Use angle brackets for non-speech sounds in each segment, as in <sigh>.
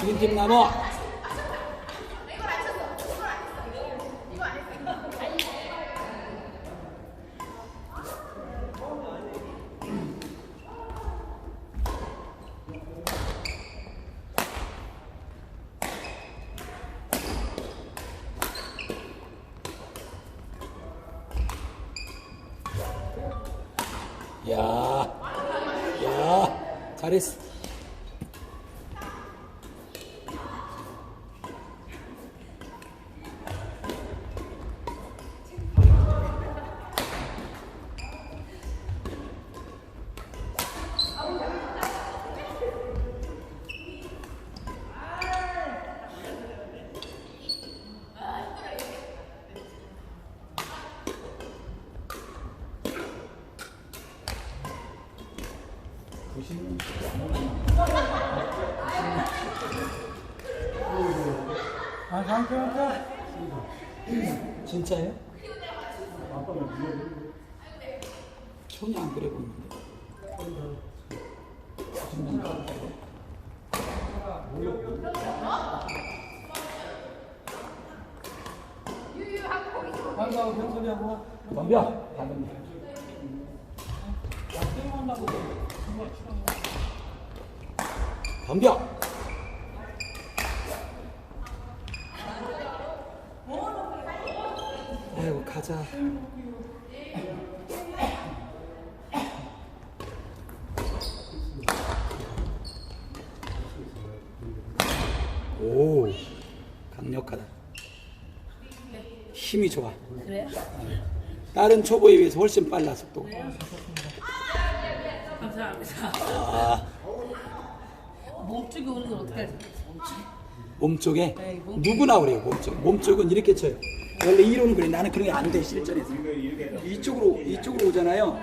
그린팀 나무 야, 진짜요? 손이 안 그래 보이는데. 한가하고 병소리하고. 덤벼. 덤벼. 가자. 오 강력하다. 힘이 좋아. 그래요? 다른 초보에 비해서 훨씬 빨라 속도. 감사합니다. 아, 몸쪽에 오는 건 어떻게 하지? 몸쪽에 네, 몸- 누구나 그래요 몸쪽. 몸쪽은 이렇게 쳐요. 원래 이론은 그래. 나는 그런 게 안 돼 실전에서. 이쪽으로 이쪽으로 오잖아요.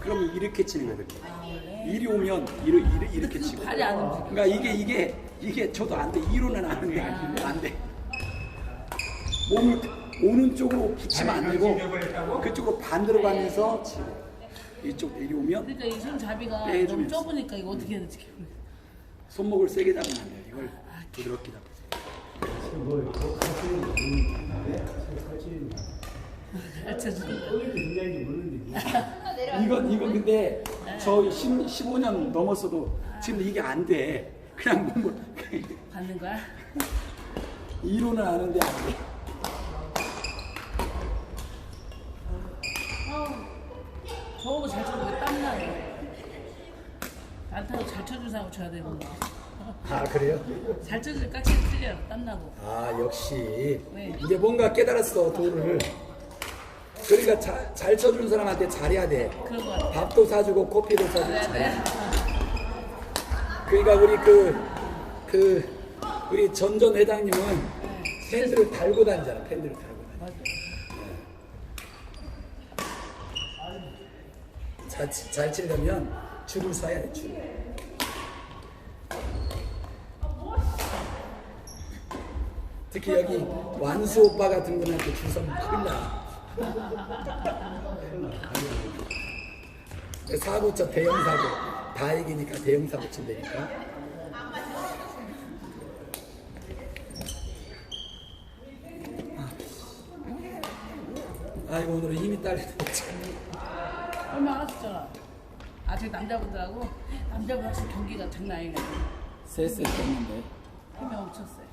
그러면 이렇게 치는 거예요. 이렇게. 이리 오면 이리, 이리, 이렇게 치고. 팔이 안 움직여. 그러니까 이게 이게 이게 저도 안 돼. 이론은 아는데 안 돼. 몸을 오는 쪽으로 붙이면 안 되고 그쪽으로 반대로 가면서 치고 이쪽 이리 오면 그러니까 이 손잡이가 너무 빼주면서. 좁으니까 이거 어떻게 해야 모르겠어요. 손목을 세게 잡으면 안 돼요. 이걸 부드럽게 잡 으세요. 뭐, 가르쳐주는 거. 굉장히 모르는데. 이건 이건 근데 저 10, 15년 넘었어도 지금 이게 안 돼. 그냥 몸을 받는 거야? 이론은 아는데 안 돼. 저거 잘 쳐도 왜 땀나요? 안타로 잘 쳐준 사람 쳐야 되는데. 아 그래요? 잘 쳐주면 깍지 틀려요. 땀나고. 아 역시 네. 이제 뭔가 깨달았어 도를. 그러니까 자, 잘 쳐주는 사람한테 잘해야 돼. 그런 거 같아요. 밥도 사주고 커피도 사주고 잘해. 돼? 그러니까 우리 그 그 우리 전전 회장님은 팬들을 달고 다니잖아. 팬들을 달고 다니. 맞아. 잘, 치- 잘 치려면 줄을 서야 돼. 줄. 특히 여기 완수 오빠 같은 분한테 줄 서면 큰일 나. 사고 쳐 대형 사고 다 이기니까 대형 사고 친다니까. 아이고 오늘은 힘이 딸리네. 얼마 하셨잖아. 아직 남자분들하고 남자분 확실히 경기가 장난 아니네. 셋을 떴는데 힘이 엄청 세.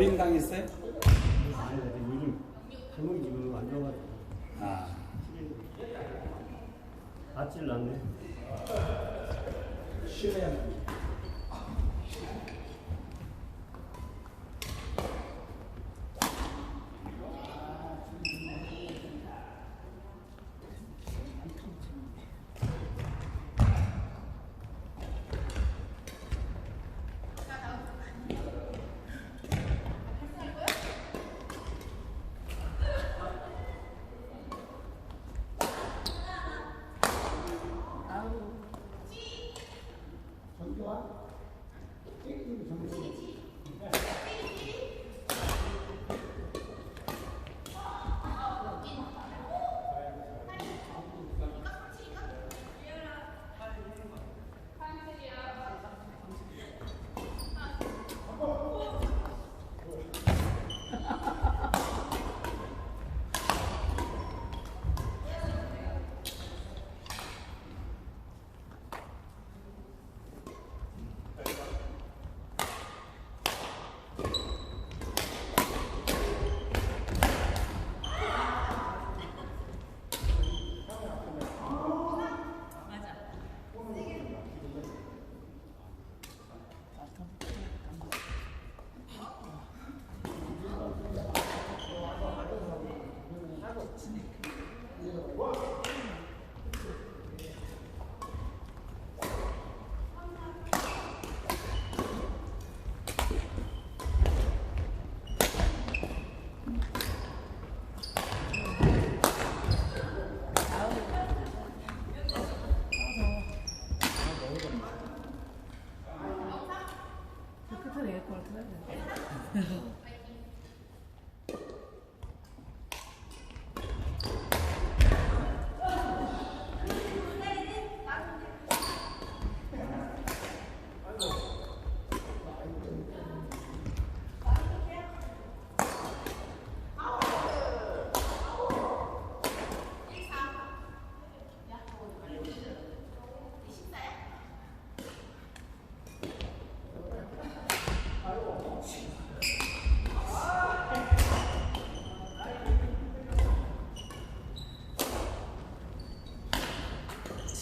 버림 당했어요? 아니, 나 요즘 발목이 지금 안 좋아가지고. 아. 낫질 않네. lá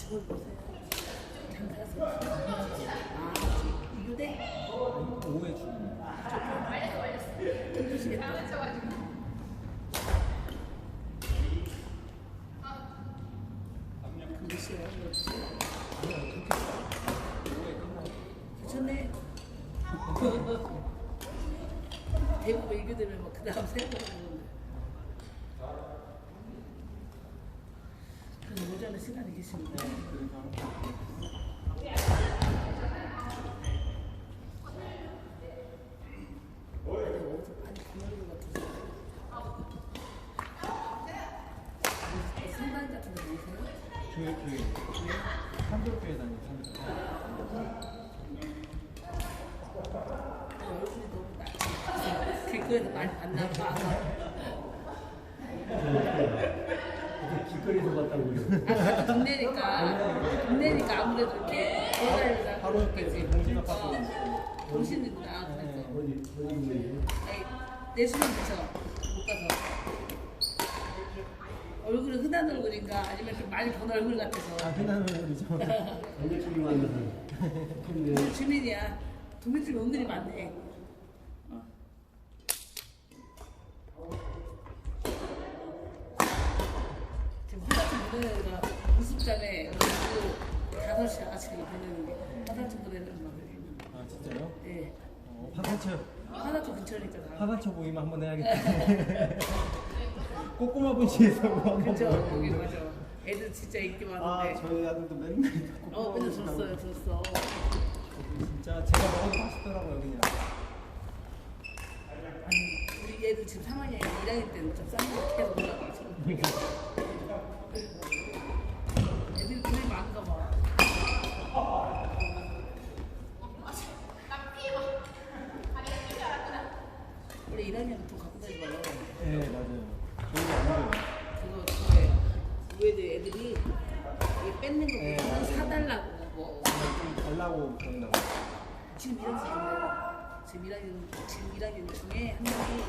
집을 보세요. 장사서. 아, 이교대? 오해 주. 힘드시겠다. 근데시요 괜찮네. 대구가 이교대면 뭐그 다음 생각하는 오전에 시간이 계십니다. 어디서 많이 보는 것 같아서. 성당 같은 데 보세요? 교회 교회. 산돌교회 다니는 산돌. 얼굴이 너무 나. 길거리에서 많이 만나봐. 길거리에서 봤다고요. 아, 동네니까. 동네니까 아무래도 이렇게 돌아다니다. 바로 아파트 어, 있어요. 동신이구나. 어디 어디. 에이, 내 수는 그쵸? 못 가서. 얼굴은 흔한 얼굴인가 아니면 좀 많이 본 얼굴 같아서. 아 흔한 얼굴이죠. 언제쯤 만나서. 근데 주민이야. 도민들이 은근히 많네. 화장실 보내느라 우습잖아요. 그리고 다섯 시 아침에 보내는 게 화장실 보내는 거. 아 진짜요? 예. 어, 화산처 화장실 근처니까 다. 화산처 모임 한번 해야겠다. <laughs> 꼬꼬마 뭐 한번. 그죠? 여기 맞아. 애들 진짜 인기 아 많은데. 저희 아들도 맨날 어, 근데 줬어요, 줬어. 진짜 제가 먹어도 맛있더라고요 그냥. 아니, 우리 애들 지금 3학년 1학년 때는 좀 싼거 계속 올라가지고. 애들이 돈이 많은가 봐. 원래 1학년은 돈 갖고 다니지 말라고. 네 맞아요. 저희도 안 돼요. 그거 그거예요. 우애들 애들이 이게 뺏는 거 네, 보면 맞아요. 사달라고 뭐. 좀 달라고 그런다고. 지금 1학년 중에 지금 1학년 지금 1학년 중에 한 명이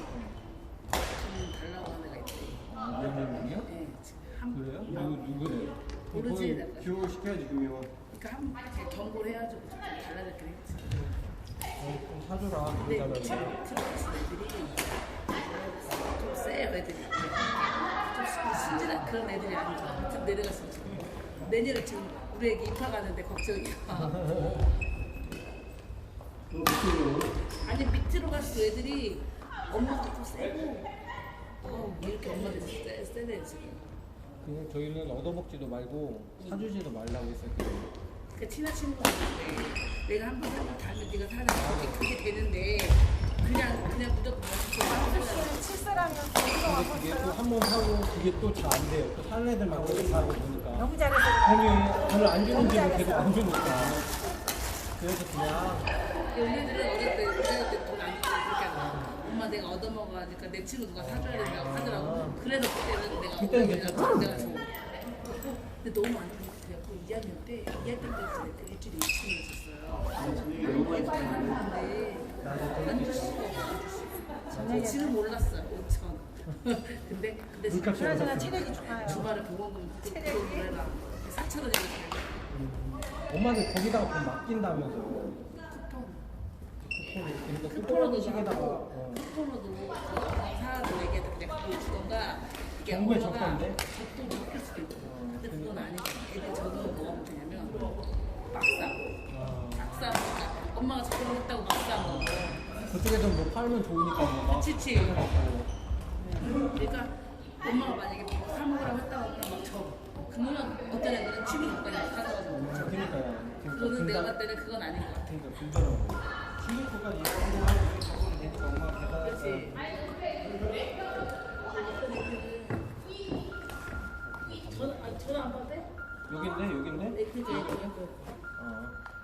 돈 달라고 하는 애가 있대. 유명이요? 네, 지금 한 그래요? 누구 누구래요? 모르지, 내가. 교육 시켜야지 유명한. 그러니까 한 이렇게 경고를 해가지고 좀 달라졌긴 했지. 어, 좀 사줘라 근데 그러잖아요. 트로트 애들이 좀 세요 애들이. 좀 순진한 그런 애들이 아니고 좀 내려갔으면 좋겠어. 내년에 지금 우리 애기 입학 가는데 걱정이야. <laughs> 아니 밑으로 갈수록 애들이 엄마도 좀 세고 어, 왜 이렇게 엄마들이 세, 세네 지금. 그냥 저희는 얻어먹지도 말고 사주지도 말라고 했었거든요. 그 친한 친구가 있는데 내가 한번 한번 달면 네가 사는 그게 그게 되는데 그냥 그냥 무조건 먹고 칠사라면 근데 그게 또한번 사고 그게 또 잘 안 돼요. 또 사는 애들만 그렇게 사고 보니까. 너무 잘해서 돈이 돈을 안 주는지도 계속 안 주니까. 그래서 그냥 우리들은 어릴 때 때돈안 주고 그렇게 엄마 내가 얻어먹어 하니까 내 친구 누가 사줘야 된다고 하더라고. 그래서 그때는 내가 그때는. 내가 줘 근데 너무 안 주고 2학년 때 2학년 때부터 일주일에 2천 원 줬어요. 애가 하는데 안 주시고 안 주시고 지금 올랐어요 5천. <laughs> 근데 근데 그나저나. 체력이 좋아요. 주말에 보험금 체력이? 그거 해라 4천 원이면 돼 엄마들 거기다가 돈 맡긴다면서 시계다가 하고 어. 쿠폰으로도 사람들 얘기해도 그냥 그걸 주던가 이게 정부에 엄마가 적던데? 적도 높일 수도 있고 근데 그건 아니고 애들 저는 뭐 하면 되냐면 막상 아, 막상 그러니까 엄마가 적응했다고 막상 먹어. 그쪽에서 뭐 팔면 좋으니까 뭐 그치 막 그러니까 엄마가 만약에 뭐사 먹으라고 했다고 하면 막 줘. 그러면 어떤 애들은 취미 갖고 그냥 사가지고 줘. 그러니까요. 그거는 내가 봤을 때는 그건 아닌 것 같아. 그러니까 분자로 16% 네. 여긴데 여긴데? 거. 어.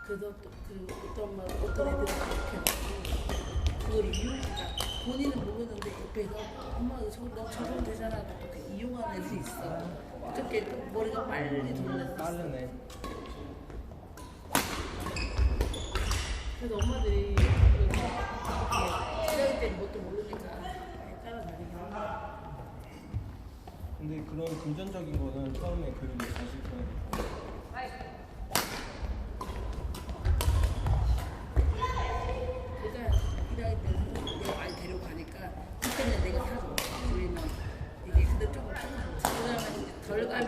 그래서 또 그 어떤 막 어떤 애들은 그렇게 하고 그걸 이용하니까 본인은 모르는데 옆에서 엄마 저거 너 적으면 되잖아 또 이렇게 이용하는 애들이 있어 어떻게 또 머리가 빨리 돌아서 빠르네. 그래서 엄마들이 기다릴 때 뭣도 모르니까 따라다니긴 근데 그런 금전적인 거는 처음에 교